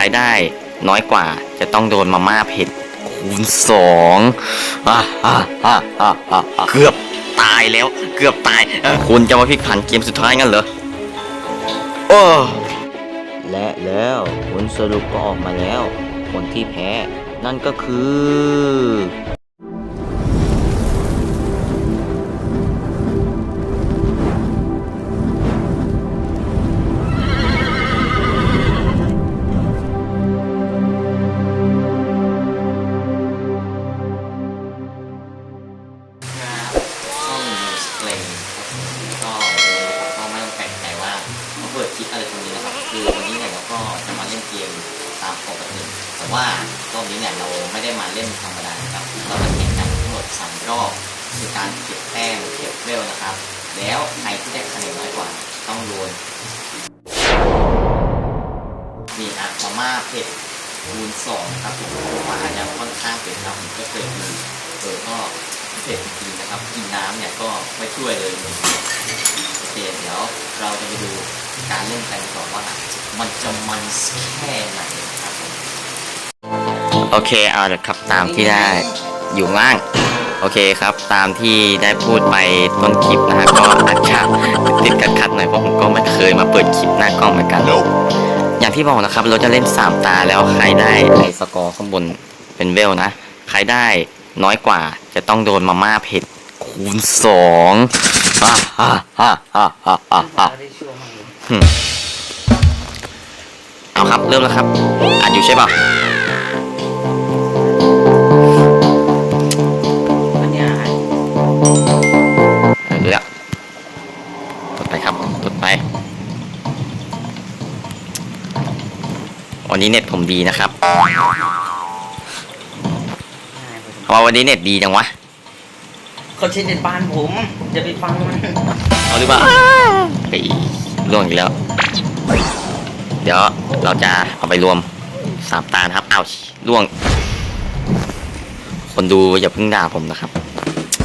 รได้น้อยกว่าจะต้องโดนมาม่าเผ็ดคูณสองเกือบตายแล้ว เกือบตาย คุณจะมาพลิกผันเกมสุดท้ายงั้นเหรอ โอ้และแล้วผลสรุปก็ออกมาแล้ว คนที่แพ้ นั่นก็คือ สองนะครับผมว่าอาจจะค่อนข้างเผ็ดนะผมก็เคยกินเออก็เผ็ดจริงๆนะครับกินน้ำเนี่ยก็ไม่ช่วยเลยโอเคเดี๋ยวเราจะไปดูการเล่นกันก่อนว่า มันจะมันแค่ไหนนะครับผมโอเคเอาละครับตามที่ได้อยู่ล่างโอเคครับ ตามที่ได้พูดไปต้นคลิปนะฮะก็อาจจะติดๆขัดๆหน่อยเพราะผมก็ไม่เคยมาเปิดคลิปหน้ากล้องเหมือนกัน อย่างที่บอกนะครับ เราจะเล่น 3 ตาแล้วใครได้ไอสกอร์ข้างบนเป็นเวลนะ ใครได้น้อยกว่าจะต้องโดนมาม่าเผ็ดคูณสองอะอะอะอะอะอะอะเอาครับ เริ่มแล้วครับอ่านอยู่ใช่ป่ะอันเนี้ย วันนี้เน็ตผมดีนะครับทำไมวันนี้เน็ตดีจังวะเขาใช้เน็ตบ้านผมจะไปฟังมันเอาหรือเปล่าไปล่วงอีกแล้ว เดี๋ยวเราจะเอาไปรวมสามตานะครับอ้าวล่วง คนดูอย่าเพิ่งด่าผมนะครับ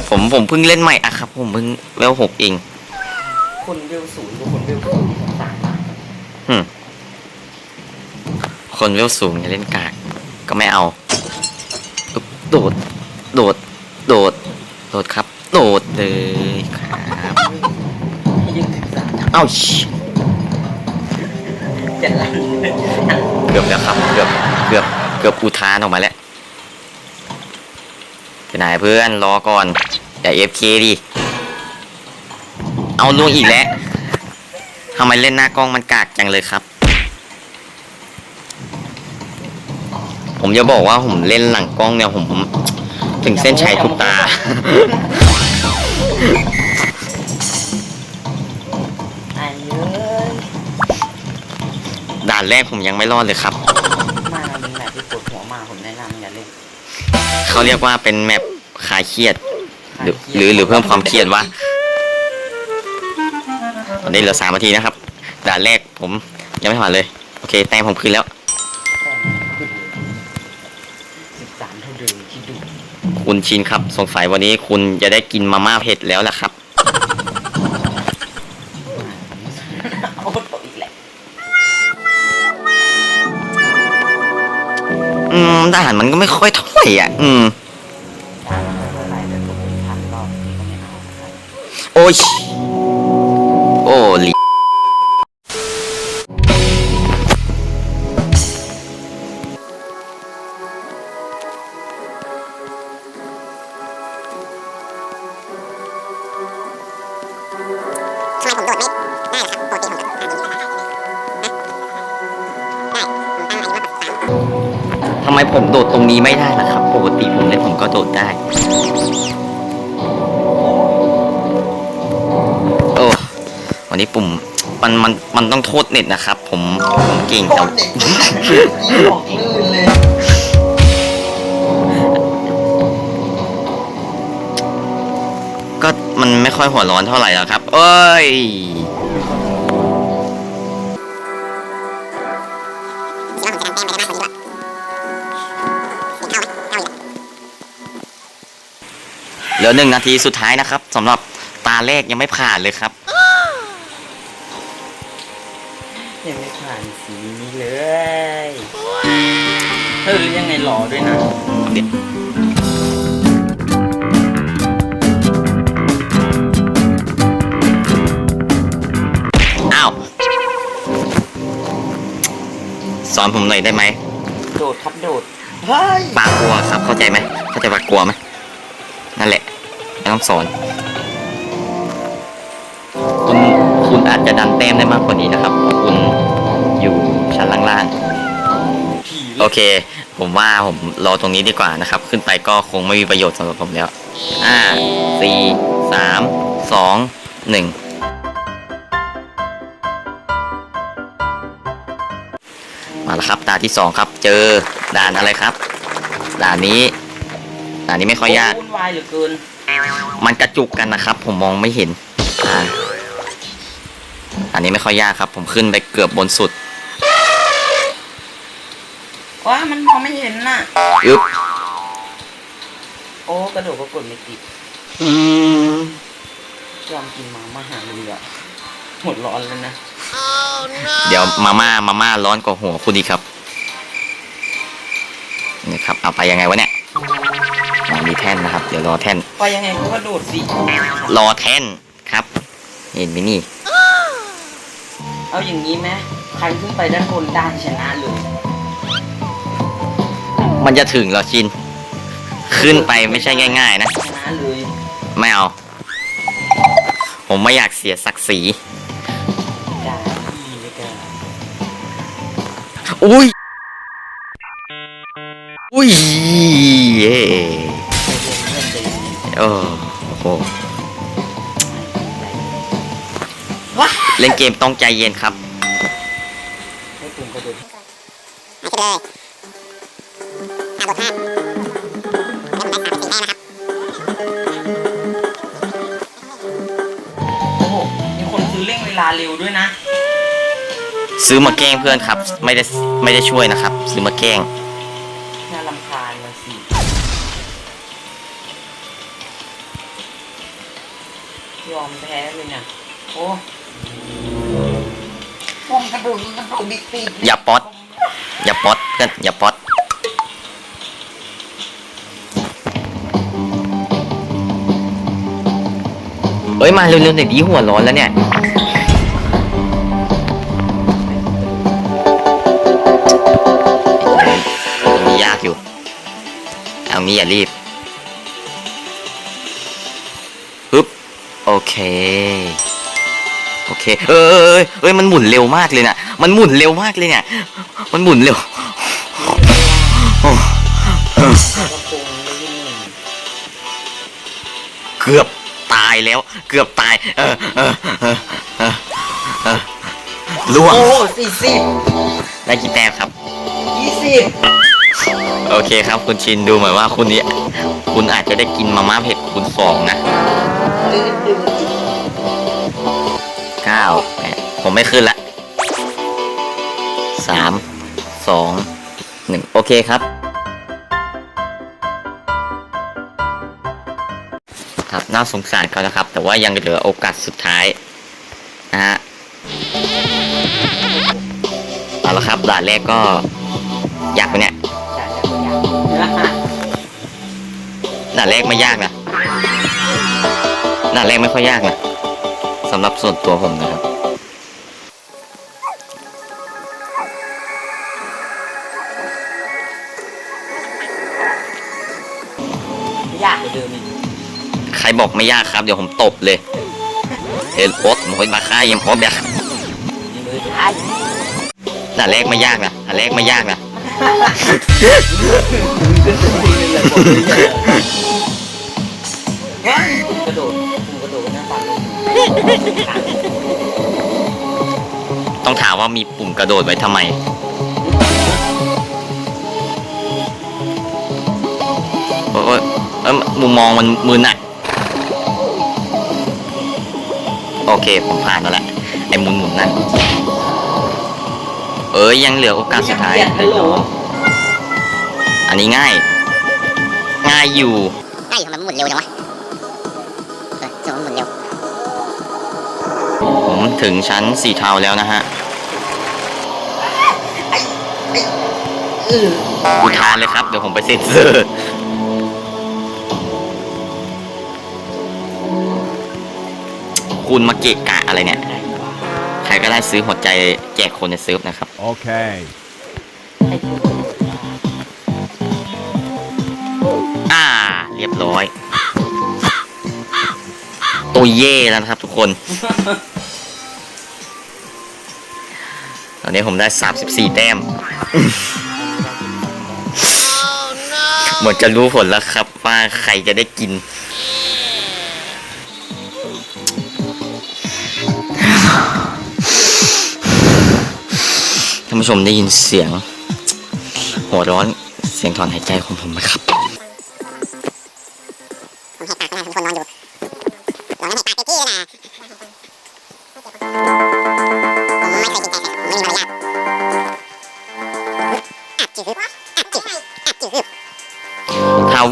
ผมผมเพิ่งเล่นใหม่อะครับ ผมเพิ่งเวลหกเองคนเวลศูนย์กับคนเวลศูนย์ของต่างกันอืม คนเวลสูงอย่าเล่นกากก็ไม่เอาอึ๊บโดด โดด โดด โดดครับ โดดเลยครับยิ่งศึกษาเอ้าชิจะลั่นเกือบแล้วครับ เกือบ เกือบ เกือบอุทานออกมาแล้วไปไหนเพื่อนรอก่อน อย่าเอฟเคดิ เอาล่วงอีกแล้วทำไมเล่นหน้ากล้องมันกากจังเลยครับ ผมจะบอกว่าผมเล่นหลังกล้องเนี่ยผมผมถึงเส้นชัยทุกตาไอ้เอ้ยด่านแรกผมยังไม่รอดเลยครับ มาเรามีแบบที่ปวดหัวมากผมแนะนำอย่าเล่นเขาเรียกว่าเป็นแมปคลายเครียด หรือหรือหรือเพิ่มความเครียดวะตอนนี้เหลือสามนาทีนะครับ ด่านแรกผมยังไม่ผ่านเลย โอเค แต้มผมขึ้นแล้ว คุณชินครับ สงสัยวันนี้คุณจะได้กินมาม่าเผ็ดแล้วล่ะครับเอาตกอีกแหละอืมด่านมันก็ไม่ค่อยเท่าไหร่อะ อืมอะไทำไมผมโดดตรงนี้ไม่ได้ล่ะครับ ปกติผมเล่นผมก็โดดได้ โอ้วันนี้ปุ่มมันมันมันต้องโทษเน็ตนะครับ ผมผมเก่งแต่ บอกลื่นเลย ก็มันไม่ค่อยหัวร้อนเท่าไหร่แล้วครับ เอ้ยเหลือหนึ่งนาทีสุดท้ายนะครับสำหรับตาแรกยังไม่ผ่านเลยครับ ยังไม่ผ่านสีนี้เลยโเออยังไงหล่อด้วยนะ อนผมหน่อยได้ไหมโดดครับโดดเฮ้ยปลากลัวครับเข้าใจไหมเข้าใจปลากลัวไหมนั่นแหละไม่ต้องสอนคุณคุณอาจจะดันแต้มได้มากกว่านี้นะครับเพราะคุณอยู่ชั้นล่างๆ โอเค ผมว่าผมรอตรงนี้ดีกว่านะครับ ขึ้นไปก็คงไม่มีประโยชน์สำหรับผมแล้วห้าสี่สามสองหนึ่ง มาแล้วครับด่านที่สองครับ เจอด่านอะไรครับ ด่านนี้ด่านนี้ไม่ค่อยยาก วุ่นวายเหลือเกิน มันกระจุกกันนะครับ ผมมองไม่เห็นอ่าอันนี้ไม่ค่อยยากครับ ผมขึ้นไปเกือบบนสุดว้ามันมองไม่เห็นน่ะอึ๊บโอ้กระโดดก็กดไม่ติดอืมยอมกินมาม่าหาเรือหมดร้อนแล้วนะ เดี๋ยวมาม่ามาม่าร้อนกว่าหัวคุณอีกครับนี่ครับเอาไปยังไงวะเนี่ยอ่ามีแท่นนะครับ เดี๋ยวรอแท่นไปยังไงก็กระโดดสิรอแท่นครับเห็นไหมนี่ เอาอย่างนี้ไหมใครขึ้นไปด้านบนได้ชนะเลยมันจะถึงเหรอชิน ขึ้นไปไม่ใช่ง่าย ๆ นะชนะเลยไม่เอา ผมไม่อยากเสียศักดิ์ศรี อุ้ย อุ้ยเย่ไปเรียนเพื่อนใจเย็นโอ้โหว้าเล่นเกมต้องใจเย็นครับให้ปุ่มกระโดดโอ้โหมีคนซื้อเร่งเวลาเร็วด้วยนะ ซื้อมาแกล้งเพื่อนครับ ไม่ได้ไม่ได้ช่วยนะครับ ซื้อมาแกล้งน่าลำคาญมาสิยอมแพ้เลยเนี่ยโอ้มองกระโดดกระโดดบิ๊กปีอย่าป๊อตอย่าป๊อตเพื่อนอย่าป๊อตเอ้ยมาเร็วๆหน่อยดีหัวร้อนแล้วเนี่ย เอางี้อย่ารีบฮึ๊บโอเคโอเค เอยเอยเอยเอ้ยมันหมุนเร็วมากเลยนะมันหมุนเร็วมากเลยเนี่ย มันหมุนเร็วเลยยิ่งหนึ่งเกือบตายแล้ว เกือบตายเออเออเออเออเออล่วงโอ้สี่สิบได้กี่แต้มครับยี่สิบ โอเคครับคุณชินดูเหมือนว่าคุณนี้คุณอาจจะได้กินมาม่าเผ็ดคูณสองนะเก้าแปดผมไม่ขึ้นละสามสองหนึ่งโอเคครับ ครับน่าสงสารเขานะครับ แต่ว่ายังเหลือโอกาสสุดท้ายนะฮะเอาละครับด่านแรกก็ อยากไปเนี่ย ด่านแรกไม่ยากนะด่านแรกไม่ค่อยยากนะสำหรับส่วนตัวผมนะครับ ยากกว่าเดิมอีกใครบอกไม่ยากครับ เดี๋ยวผมตบเลยเอ็นโอ๊ตมอยมาค่ายังพร้อมแบบนี่เลยไอ้ด่านแรกไม่ยากนะด่านแรกไม่ยากนะเฮ้ยกระโดดปุ่มกระโดดหน้าตาลงต้องถามว่ามีปุ่มกระโดดไว้ทำไม โอ้ยเอ้ยมุมมองมันมึนอะโอเค ผมผ่านแล้วแหละ ไอ้หมุนหมุนๆนั่น เอ้ย ยังเหลือโอกาสสุดท้าย ฮัลโหลอันนี้ง่าย ง่ายอยู่ไอ้ทำไมมันหมุนเร็วจังวะเออจังหวะมันหมุนเร็ว ผมถึงชั้นสีเทาแล้วนะฮะเอออุทานเลยครับ เดี๋ยวผมไปเซ็นเซอร์คุณมาเกะกะอะไรเนี่ยไหนวะใครก็ได้ซื้อหัวใจแจกคนในเซิร์ฟนะครับ Okay. ไอ้ที่อ่ ร้อยตัวเย่แล้วนะครับทุกคน ตอนนี้ผมได้34แต้ม หมดจะรู้ผลแล้วครับ ว่าใครจะได้กิน ท่านผู้ชมได้ยินเสียง หัวร้อนเสียงถอนหายใจของผมไหมครับ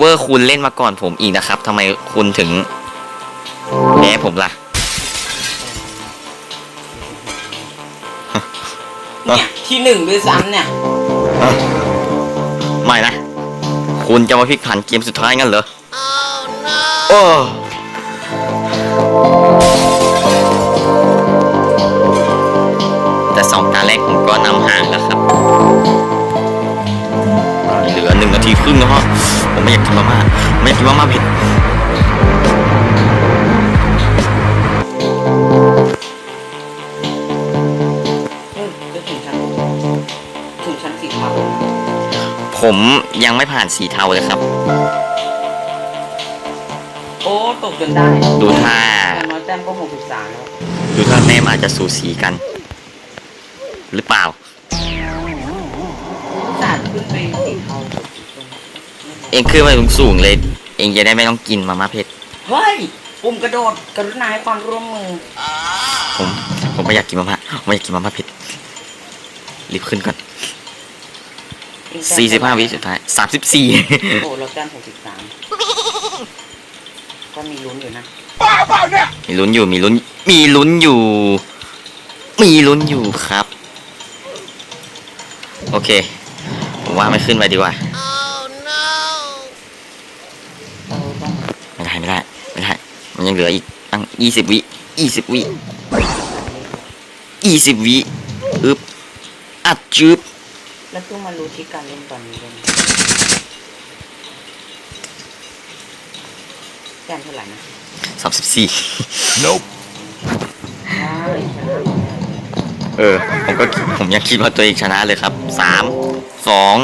เวอร์คุณเล่นมาก่อนผมอีกนะครับทำไมคุณถึงแพ้ผมล่ะเนี่ยที่หนึ่งด้วยซ้ำเนี่ย ไม่นะ คุณจะมาพลิกผันเกมสุดท้ายงั้นเหรอโอ้แต่สองตาแรกผมก็นำห่างแล้วครับ เหลือหนึ่งนาทีครึ่งแล้วฮะ ผมไม่อยากกินมาม่าไม่อยากกินมาม่าเผ็ดเออจะถึงชั้นถึงชั้นสีเทาผมยังไม่ผ่านสีเทาเลยครับ โอ้ตกจนได้ ดูท่าแต่น้อยแต้มก็หกสิบสามแล้ว ดูท่าแต้มอาจจะสูสีกัน หรือเปล่าสาดขึ้นไปสีเทา เองขึ้นมาสูงๆเลย เองจะได้ไม่ต้องกินมาม่าเผ็ด เฮ้ย ปุ่มกระโดดกรุณาให้ความร่วมมือ ผมผมไม่อยากกินมาม่าผมไม่อยากกินมาม่าเผ็ดรีบขึ้นก่อน45วิสุดท้าย34โอ้เราแต้มหกสิบสามก็มีลุ้นอยู่นะมีลุ้นอยู่มีลุ้น มีลุ้นอยู่ มีลุ้นอยู่ครับ โอเค ผมว่าไม่ขึ้นไปดีกว่า ไม่ได้ไม่ได้ ไม่ได้ มันยังเหลืออีกตั้งยี่สิบวิยี่สิบวิยี่สิบวิอึบอัดจึบแล้วเพิ่งมารู้ที่การเล่นตอนนี้เลยนะแต้มเท่าไหร่นะสามสิบสี่ Nope. ใช่เออ ผมก็ผมยังคิดว่าตัวเองชนะเลยครับสามสอง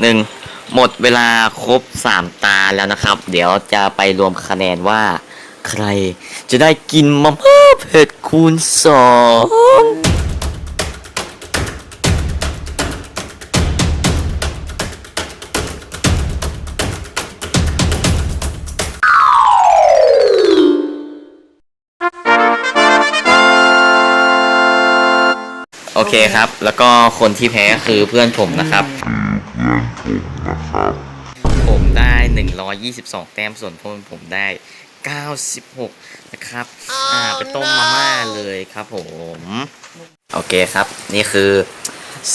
หนึ่งหมดเวลาครบสามตาแล้วนะครับ เดี๋ยวจะไปรวมคะแนนว่า ใคร จะได้กินมะม่าเผ็ดคูณสองโอเคครับ แล้วก็คนที่แพ้คือเพื่อนผมนะครับผมได้ 122 แต้มส่วนเพื่อนผมได้ 96 นะครับ อ่าไปต้มมาม่าเลยครับผม โอเคครับ นี่คือ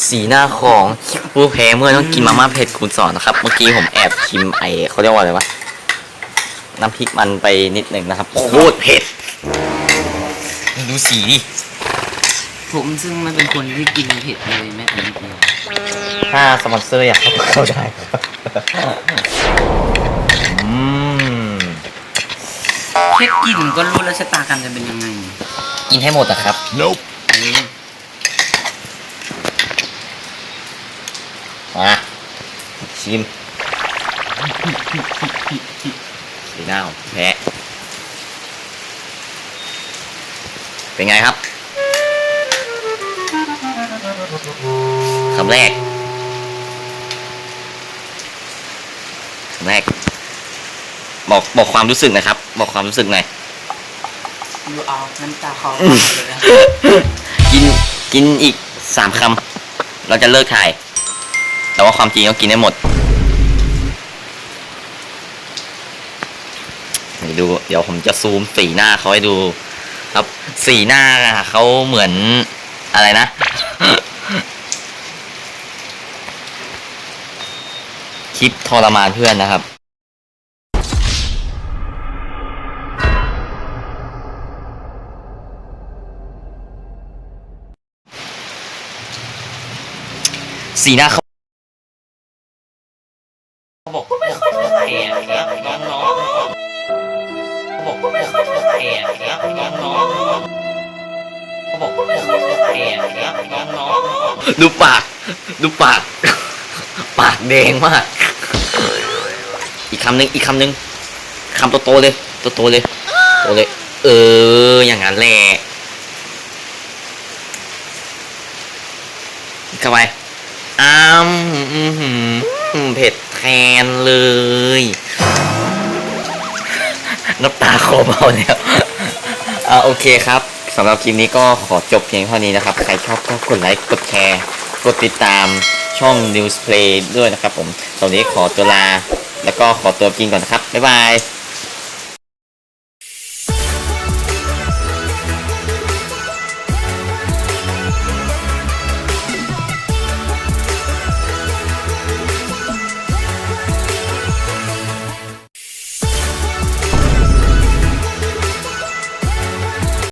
สีหน้าของผู้แพ้เมื่อต้องกินมาม่าเผ็ดคูณสองนะครับ เมื่อกี้ผมแอบชิมไอเขาเรียกว่าอะไรวะ น้ำพริกมันไปนิดหนึ่งนะครับโคตรเผ็ด ดูสีดิ ผมซึ่งมันเป็นคนที่กินเผ็ดเลยแม้แต่นิดเดียวถ้าสปอนเซอร์อยากเข้าเข้าได้ครับอืม แค่กลิ่นก็รู้แล้วชะตากรรมจะเป็นยังไงกินให้หมดอะครับ Nope. เออมาชิมสีหน้าของแพ้เป็นไงครับคำแรกคำแรก บอกบอกความรู้สึกหนะครับ บอกความรู้สึกหน่อยดูเอาน้ำตาคลอเลยนะกินกินอีกสามคำเราจะเลิกถ่าย แต่ว่าความจริงต้องกินให้หมดเดี๋ยวดู เดี๋ยวผมจะซูมสีหน้าเขาให้ดู ครับสีหน้าเขาเหมือนอะไรนะคลิปทรมานเพื่อนนะครับ สีหน้าเขาเขาบอกไม่ค่อยเท่าไหร่อะครับน้องๆเขาบอกไม่ค่อยเท่าไหร่อะครับน้องๆเขาบอกไม่ค่อยเท่าไหร่อะครับน้องๆดูปาก ดูปาก ปากแดงมาก อีกคำหนึ่งอีกคำหนึ่งคำโตๆเลยโตๆเลยโตเลย เออ อย่างนั้นแหละเข้าไป อ้ามเผ็ดแทนเลย น้ำตาคอเบาแล้วอ่าโอเคครับสำหรับคลิปนี้ก็ขอจบเพียงเท่านี้นะครับ ใครชอบก็กดไลค์กดแชร์ กดติดตามช่อง News Play ด้วยนะครับผมตอนนี้ขอตัวลา แล้วก็ขอตัวกินก่อนนะครับ บ๊ายบาย